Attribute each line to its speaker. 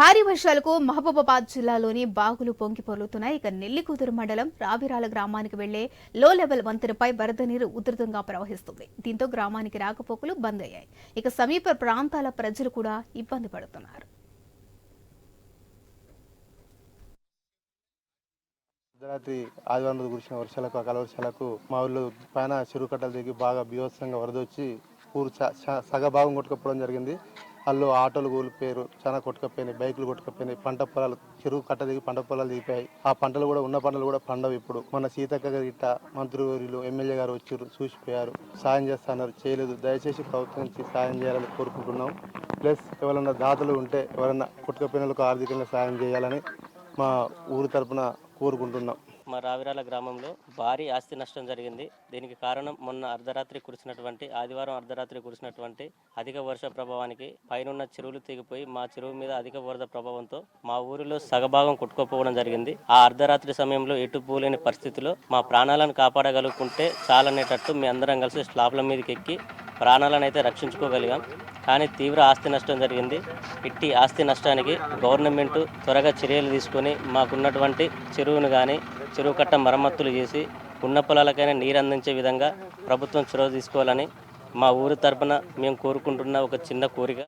Speaker 1: భారీ వర్షాలకు మహబూబాబాద్ జిల్లాలోని బాగులు పొంగి పొర్లుతున్నాయి. ఇక నెల్లికూతురు మండలం రావిరాల గ్రామానికి వెళ్ళే లో లెవెల్ వంతెనపై వరద నీరు ఉధృతంగా ప్రవహిస్తుంది. దీంతో గ్రామానికి రాకపోకలు బంద్ అయ్యాయి. ఇక సమీప ప్రాంతాల ప్రజలు కూడా ఇబ్బంది పడుతున్నారు.
Speaker 2: అర్ధరాత్రి ఆదివారం రోజు కురిసిన వర్షాలకు అకాల వర్షాలకు మా ఊళ్ళో పైన చెరువు కట్టలు దిగి బాగా బీభత్సంగా వరద వచ్చి ఊరు సగ భాగం కొట్టుకపోవడం జరిగింది. వాళ్ళు ఆటోలు కూలిపోయారు చాలా కొట్టుకపోయినాయి బైకులు కొట్టుకపోయినాయి పంట పొలాలు చెరువు కట్ట దిగి పంట పొలాలు దిగిపోయాయి. ఆ పంటలు కూడా ఉన్న పంటలు కూడా పండవు ఇప్పుడు. మన సీతక్క గిట్ట ఇట్ట మంత్రివర్యులు ఎమ్మెల్యే గారు వచ్చారు చూసిపోయారు. సాయం చేస్తున్నారు చేయలేదు. దయచేసి ప్రభుత్వం నుంచి సాయం చేయాలని కోరుకుంటున్నాం. ప్లస్ ఎవరైనా దాతలు ఉంటే ఎవరైనా కొట్టుకపోయిన వాళ్ళకు ఆర్థికంగా సాయం చేయాలని మా ఊరు తరపున కోరుకుంటున్నాం.
Speaker 3: మా రావిరాల గ్రామంలో భారీ ఆస్తి నష్టం జరిగింది. దీనికి కారణం మొన్న అర్ధరాత్రి కురిసినటువంటి ఆదివారం అర్ధరాత్రి కురిసినటువంటి అధిక వర్ష ప్రభావానికి పైనున్న చెరువులు తెగిపోయి మా చెరువు మీద అధిక వరద ప్రభావంతో మా ఊరిలో సగభాగం కొట్టుకోపోవడం జరిగింది. ఆ అర్ధరాత్రి సమయంలో ఎటు పోలేని పరిస్థితిలో మా ప్రాణాలను కాపాడగలుగుకుంటే చాలనేటట్టు మీ అందరం కలిసి స్లాబ్ల మీదకి ఎక్కి ప్రాణాలను అయితే రక్షించుకోగలిగాం. కానీ తీవ్ర ఆస్తి నష్టం జరిగింది. ఇట్టి ఆస్తి నష్టానికి గవర్నమెంట్ త్వరగా చర్యలు తీసుకొని మాకున్నటువంటి చెరువును కానీ చెరువు కట్ట మరమ్మతులు చేసి ఉన్న పొలాలకైనా నీరు అందించే విధంగా ప్రభుత్వం చొరవ తీసుకోవాలని మా ఊరి తరపున మేము కోరుకుంటున్న ఒక చిన్న కోరిక.